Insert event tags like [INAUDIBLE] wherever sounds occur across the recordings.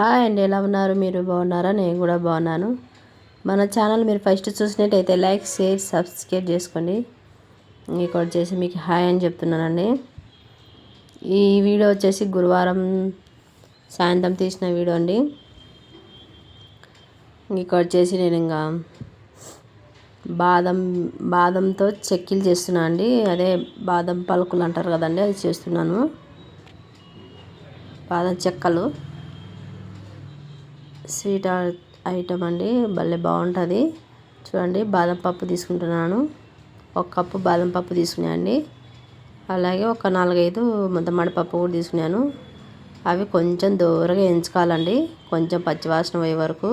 Hi అండి ఎలా ఉన్నారు? మీరు బాగున్నారా? నేను కూడా బాగున్నాను. మన ఛానల్ మీరు ఫస్ట్ చూసినట్టయితే లైక్ షేర్ సబ్స్క్రైబ్ చేసుకోండి. మీకు వచ్చేసి మీకు హాయ్ అని చెప్తున్నానండి. ఈ వీడియో వచ్చేసి గురువారం సాయంత్రం తీసిన వీడియో అండి. ఇక్కడ వచ్చేసి నేను ఇంకా బాదం బాదంతో చెక్కిలు చేస్తున్నా అండి. అదే బాదం పలుకులు అంటారు కదండి అది చేస్తున్నాను. బాదం చెక్కలు. స్వీట్ ఐటమ్ అండి భలే బాగుంటుంది. చూడండి బాదం పప్పు తీసుకుంటున్నాను. ఒక కప్పు బాదం పప్పు తీసుకున్నాను అలాగే ఒక నాలుగైదు ముద్దమడి పప్పు కూడా తీసుకున్నాను. అవి కొంచెం దూరగా ఎంచుకోవాలండి. కొంచెం పచ్చివాసన పోయే వరకు.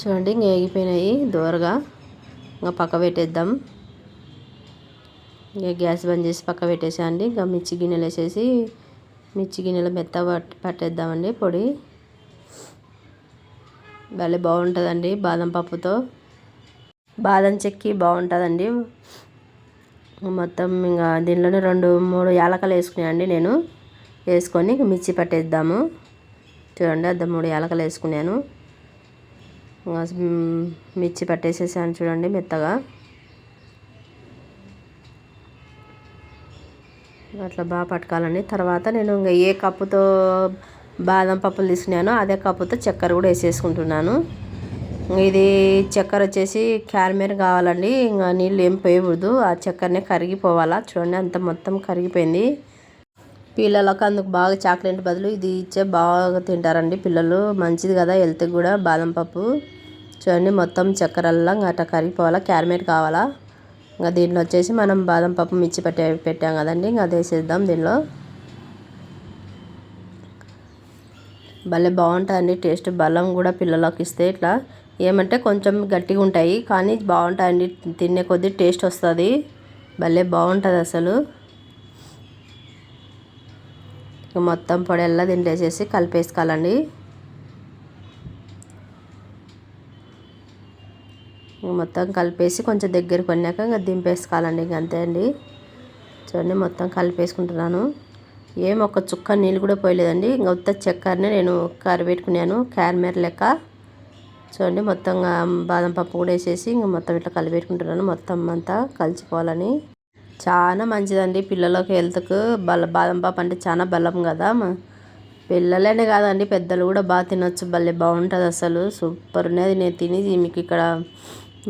చూడండి ఇంక వేగిపోయినాయి దూరగా. ఇంకా పక్క పెట్టేద్దాం. ఇంకా గ్యాస్ బంద్ చేసి పక్క పెట్టేసేయండి. ఇంకా మిర్చి గిన్నెలు వేసేసి మిర్చి గిన్నెలు మెత్త పట్టేద్దామండి పొడి. భలే బాగుంటుందండి బాదం పప్పుతో. బాదం చెక్కి బాగుంటుందండి. మొత్తం ఇంకా దీనిలోనే రెండు మూడు యాలకలు వేసుకున్నాయండి నేను. వేసుకొని మిర్చి పట్టేద్దాము. చూడండి అర్ధ మూడు యాలకలు వేసుకున్నాను. మిర్చి పట్టేసేసాను చూడండి మెత్తగా. అట్లా బాగా పట్టుకోవాలండి తర్వాత నేను ఇంకా ఏ కప్పుతో బాదం పప్పులు తీసుకున్నానో అదే కప్పుతో చక్కెర కూడా వేసేసుకుంటున్నాను. ఇది చక్కెర వచ్చేసి క్యారమేర్ కావాలండి. ఇంకా నీళ్ళు ఏం పోయకూడదు. ఆ చక్కెరనే కరిగిపోవాలా. చూడండి అంత మొత్తం కరిగిపోయింది. పిల్లలకు అందుకు బాగా చాక్లెట్ బదులు ఇది ఇచ్చే బాగా తింటారండి పిల్లలు. మంచిది కదా హెల్త్కి కూడా బాదం పప్పు. చూడండి మొత్తం చక్కెరల్లా అట్లా కరిగిపోవాలా. క్యారమేట్ కావాలా. ఇంకా దీంట్లో వచ్చేసి మనం బాదం పప్పు మిర్చి పెట్టే పెట్టాం కదండి. ఇంకా అది వేసేద్దాం దీనిలో భలే బాగుంటుందండి టేస్ట్ బలం కూడా పిల్లలకి ఇస్తే ఇట్లా ఏమంటే కొంచెం గట్టిగా ఉంటాయి కానీ బాగుంటాయండి. తినే కొద్దీ టేస్ట్ వస్తుంది. భలే బాగుంటుంది అసలు. మొత్తం పొడి ఎలా తింటేసేసి కలిపేసుకోవాలండి. మొత్తం కలిపేసి కొంచెం దగ్గర కొన్నాక ఇంకా దింపేసుకోవాలండి ఇంక అంతే అండి. చూడండి మొత్తం కలిపేసుకుంటున్నాను. ఏం ఒక చుక్క నీళ్ళు కూడా పోయలేదండి. ఇంకా ఉత్త చక్కెరనే నేను కరిపెట్టుకున్నాను క్యారమేర లెక్క. చూడండి మొత్తం బాదం పప్పు కూడా వేసేసి ఇంకా మొత్తం ఇట్లా కలిపెట్టుకుంటున్నాను మొత్తం అంతా కలిసిపోవాలని. చాలా మంచిదండి పిల్లలకి హెల్త్కు. బల బాదం పప్పు అంటే చాలా బలం కదా. పిల్లలేనే కాదండి పెద్దలు కూడా బాగా తినొచ్చు. భలే బాగుంటుంది అసలు. సూపర్ ఉన్నది. నేను తిని మీకు ఇక్కడ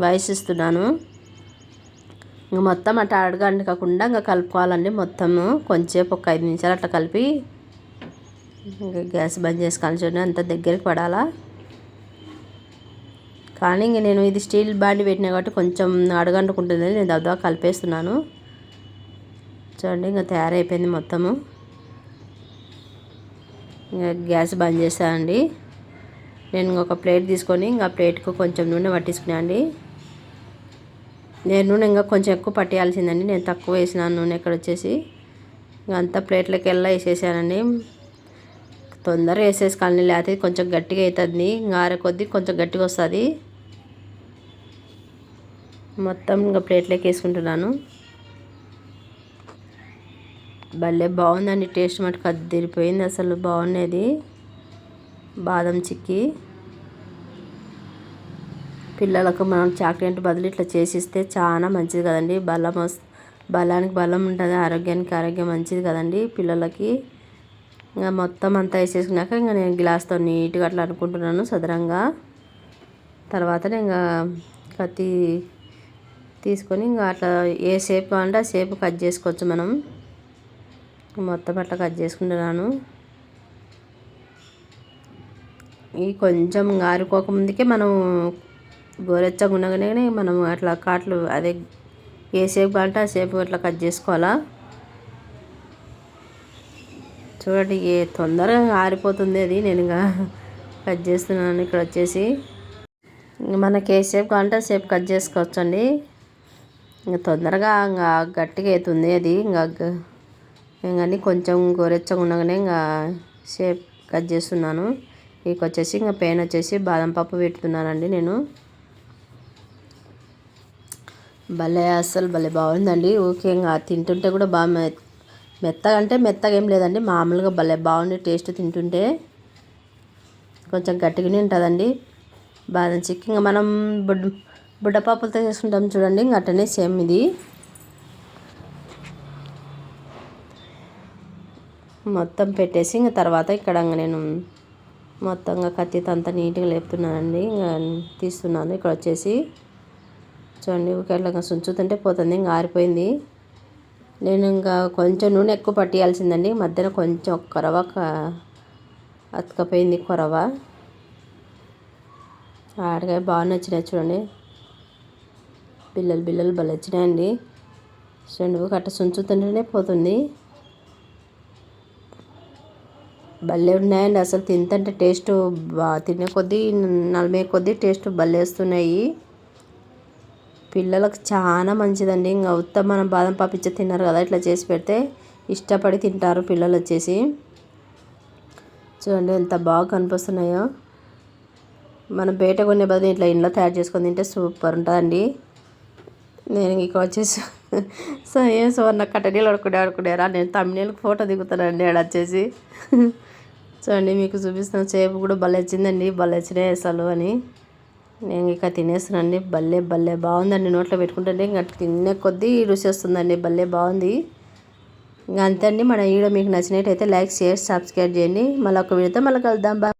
వాయిస్ ఇస్తున్నాను ఇంకా మొత్తం అట్లా అడగండి కాకుండా ఇంకా కలుపుకోవాలండి మొత్తము. కొంచెంసేపు ఒక ఐదు నిమిషాలు అట్లా కలిపి ఇంకా గ్యాస్ బంద్ చేసుకోవాలి చూడండి అంత దగ్గరికి పడాలా? కానీ ఇంక నేను ఇది స్టీల్ బాండి పెట్టినా కాబట్టి కొంచెం అడగంటుకుంటుంది నేను దద్దా కలిపేస్తున్నాను. చూడండి ఇంకా తయారైపోయింది మొత్తము. ఇంకా గ్యాస్ బంద్ చేశానండి నేను ఇంకొక ప్లేట్ తీసుకొని ఇంకా ప్లేట్కు కొంచెం నూనె పట్టించుకున్నాను అండి నేను నూనె ఇంకా కొంచెం ఎక్కువ పట్టేయాల్సిందండి. నేను తక్కువ వేసిన నూనె ఇక్కడ వచ్చేసి. ఇంకా అంతా ప్లేట్లకి వెళ్ళా వేసేసానండి తొందరగా వేసేసుకోవాలి లేకపోతే కొంచెం గట్టిగా అవుతుంది. ఆరే కొద్దీ కొంచెం గట్టిగా వస్తుంది. మొత్తం ఇంకా ప్లేట్లోకి వేసుకుంటున్నాను. భలే బాగుందండి. టేస్ట్ మటుకు అద్దరిపోయింది. అసలు బాగున్నది బాదం చిక్కీ. పిల్లలకు మనం చాక్లెట్ బదులు ఇట్లా చేసిస్తే చాలా మంచిది కదండి. బలం బలానికి బలం ఉంటుంది ఆరోగ్యానికి ఆరోగ్యం మంచిది కదండి పిల్లలకి. ఇంకా మొత్తం అంతా వేసేసుకున్నాక ఇంకా నేను గ్లాస్తో నీట్గా అట్లా అనుకుంటున్నాను సదరంగా. తర్వాత ఇంకా కత్తి తీసుకొని ఇంకా అట్లా ఏ షేప్ కావాలంటే ఆ షేప్ కట్ చేసుకోవచ్చు మనం. మొత్తం అట్లా కట్ చేసుకుంటున్నాను. ఈ కొంచెం ఆరుకోకముందుకే మనం గోరెచ్చగా ఉండగానే మనం అట్లా కాట్లు అదే ఏ షేప్ కావాలంటే ఆ షేప్ అట్లా కట్ చేసుకోవాలా. చూడండి ఏ తొందరగా ఆరిపోతుంది అది. నేను ఇంకా కట్ చేస్తున్నాను ఇక్కడ వచ్చేసి. మనకి ఏ షేప్ కావాలంటే షేప్ కట్ చేసుకోవచ్చండి. ఇంకా తొందరగా ఇంకా గట్టిగా అవుతుంది అది. ఇంకా కానీ కొంచెం గోరెచ్చగా ఉండగానే ఇంకా షేప్ కట్ చేస్తున్నాను. ఇక వచ్చేసి ఇంకా పెయిన్ వచ్చేసి బాదం పప్పు పెట్టుతున్నానండి నేను. భలే అస్సలు భలే బాగుందండి. ఓకే ఇంకా తింటుంటే కూడా బాగా మెత్తగా అంటే మెత్తగా ఏం లేదండి. మామూలుగా భలే బాగుంది టేస్ట్ తింటుంటే కొంచెం గట్టిగానే ఉంటుందండి. బాదం చిక్కి ఇంకా మనం బుడ్ బుడ్డపాపులతో చేసుకుంటాం చూడండి. ఇంక అట్టనే సేమ్ ఇది. మొత్తం పెట్టేసి ఇంకా తర్వాత ఇక్కడ నేను మొత్తంగా కత్తితో అంతా నీట్గా లేపుతున్నానండి. ఇంకా తీస్తున్నాను. ఇక్కడ వచ్చేసి చూడండి ఇట్లా సుంచుతుంటే పోతుంది ఇంకా ఆరిపోయింది. నేను ఇంకా కొంచెం నూనె ఎక్కువ పట్టియాల్సిందండి. మధ్యన కొంచెం కొరవ అతకపోయింది కొరవ. ఆడగా బాగా నచ్చినాయి చూడండి. బిల్లలు బిల్లలు భలే వచ్చినాయండి. చూడండి కట్ట సుంచుతుంటేనే పోతుంది. భలే ఉన్నాయండి అసలు. తింటే టేస్ట్ బా తినే కొద్దీ నలభై కొద్దీ టేస్ట్ భలే వస్తున్నాయి. పిల్లలకు చాలా మంచిదండి. ఇంకా ఉత్తమ మనం బాదం పాపు తిన్నారు కదా ఇట్లా చేసి పెడితే ఇష్టపడి తింటారు పిల్లలు వచ్చేసి. చూడండి ఎంత బాగా కనిపిస్తున్నాయో. మనం బయట కొనే బదులు ఇట్లా ఇంట్లో తయారు చేసుకొని తింటే సూపర్ ఉంటుందండి. నేను ఇక వచ్చేసి [LAUGHS] సో ఏం సువర్ణ కట్టడీలు ఆడుకునే ఆడుకునేరా నేను తమిళకి ఫోటో దిగుతానండి ఆడ వచ్చేసి. [LAUGHS] చూడండి మీకు చూపిస్తున్న చేపు కూడా భలే వచ్చిందండి. భలే వచ్చినాయి అసలు అని. నేను ఇక తినేస్తున్నానండి. భలే భలే బాగుందండి. నోట్లో పెట్టుకుంటుంటే ఇంకా తినే కొద్దీ రుచి వస్తుందండి భలే బాగుంది. ఇంకా అంతే అండి. మన వీడియో మీకు నచ్చినట్టయితే లైక్ షేర్ సబ్స్క్రైబ్ చేయండి. మళ్ళీ ఒక వీడియోతో మళ్ళీ కలుద్దాం. బా